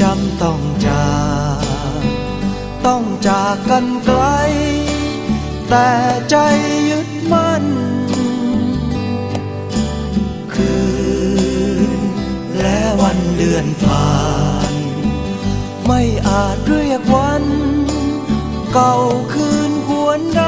จำต้องจากต้องจากกันไกล แต่ใจยึดมั่น คืนและวันเดือนผ่าน ไม่อาจเรียกวัน เก่าคืนหวนได้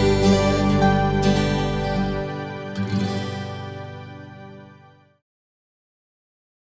น